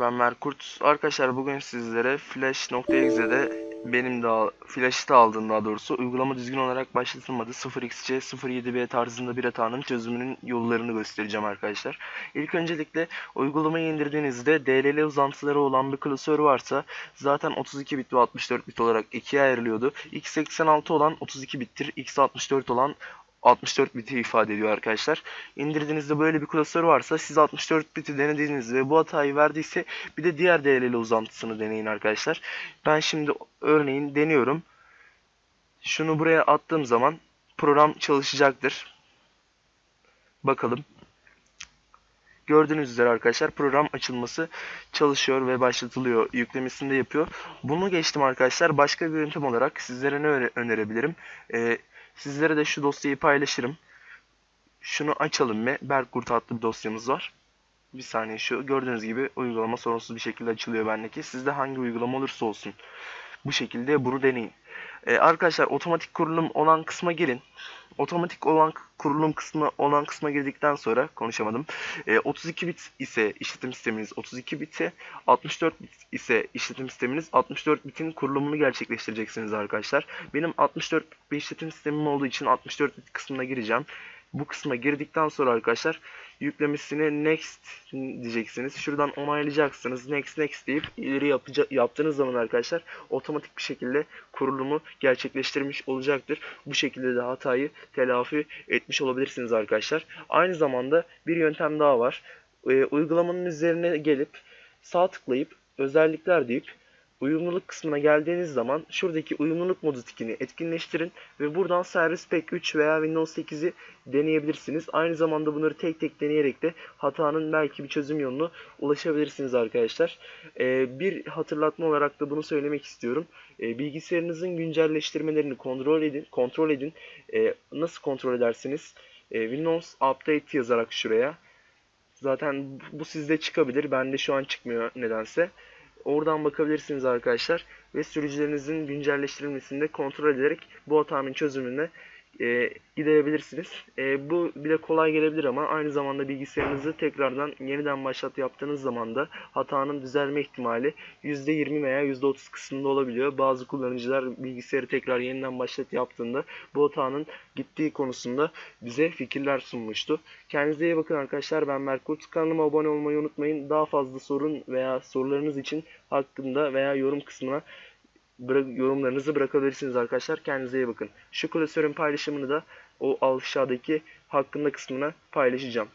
Ben Merkurt. Arkadaşlar bugün sizlere Flash.exe'de benim daha Flash'ı da aldığım daha doğrusu uygulama düzgün olarak başlatılmadı 0xC 07b tarzında bir hatanın çözümünün yollarını göstereceğim arkadaşlar. İlk öncelikle uygulamayı indirdiğinizde DLL uzantıları olan bir klasör varsa zaten 32 bit ve 64 bit olarak ikiye ayrılıyordu. x86 olan 32 bittir, x64 olan 64 biti ifade ediyor arkadaşlar. İndirdiğinizde böyle bir klasör varsa siz 64 biti denediğiniz ve bu hatayı verdiyse bir de diğer DLL uzantısını deneyin arkadaşlar. Ben şimdi örneğin deniyorum. Şunu buraya attığım zaman program çalışacaktır. Bakalım. Gördüğünüz üzere arkadaşlar program açılması çalışıyor ve başlatılıyor. Yüklemesini de yapıyor. Bunu geçtim arkadaşlar. Başka bir yöntem olarak sizlere ne öne- önerebilirim? Ee, sizlere de şu dosyayı paylaşırım. Şunu açalım ve Berkurt adlı bir dosyamız var. Bir saniye şu gördüğünüz gibi uygulama sorunsuz bir şekilde açılıyor bendeki. Sizde hangi uygulama olursa olsun bu şekilde bunu deneyin. Ee, arkadaşlar otomatik kurulum olan kısma girin. Otomatik olan kurulum kısmı olan kısma girdikten sonra konuşamadım. Ee, 32 bit ise işletim sisteminiz 32 biti, 64 bit ise işletim sisteminiz 64 bitin kurulumunu gerçekleştireceksiniz arkadaşlar. Benim 64 bit bir işletim sistemim olduğu için 64 bit kısmına gireceğim. Bu kısma girdikten sonra arkadaşlar yüklemesini next diyeceksiniz. Şuradan onaylayacaksınız. Next next deyip ileri yapıca- yaptığınız zaman arkadaşlar otomatik bir şekilde kurulumu gerçekleştirmiş olacaktır. Bu şekilde de hatayı telafi etmiş olabilirsiniz arkadaşlar. Aynı zamanda bir yöntem daha var. Ee, uygulamanın üzerine gelip sağ tıklayıp özellikler deyip uyumluluk kısmına geldiğiniz zaman şuradaki uyumluluk modu tikini etkinleştirin ve buradan Service Pack 3 veya Windows 8'i deneyebilirsiniz. Aynı zamanda bunları tek tek deneyerek de hatanın belki bir çözüm yolunu ulaşabilirsiniz arkadaşlar. Ee, bir hatırlatma olarak da bunu söylemek istiyorum. Ee, bilgisayarınızın güncelleştirmelerini kontrol edin. Kontrol edin. Ee, nasıl kontrol edersiniz? Ee, Windows Update yazarak şuraya. Zaten bu sizde çıkabilir. Bende şu an çıkmıyor nedense. Oradan bakabilirsiniz arkadaşlar. Ve sürücülerinizin güncelleştirilmesini de kontrol ederek bu hatanın çözümüne e, gidebilirsiniz. E, bu bile kolay gelebilir ama aynı zamanda bilgisayarınızı tekrardan yeniden başlat yaptığınız zaman da hatanın düzelme ihtimali %20 veya %30 kısmında olabiliyor. Bazı kullanıcılar bilgisayarı tekrar yeniden başlat yaptığında bu hatanın gittiği konusunda bize fikirler sunmuştu. Kendinize iyi bakın arkadaşlar. Ben Merkurt. Kanalıma abone olmayı unutmayın. Daha fazla sorun veya sorularınız için hakkında veya yorum kısmına yorumlarınızı bırakabilirsiniz arkadaşlar. Kendinize iyi bakın. Şu klasörün paylaşımını da o aşağıdaki hakkında kısmına paylaşacağım.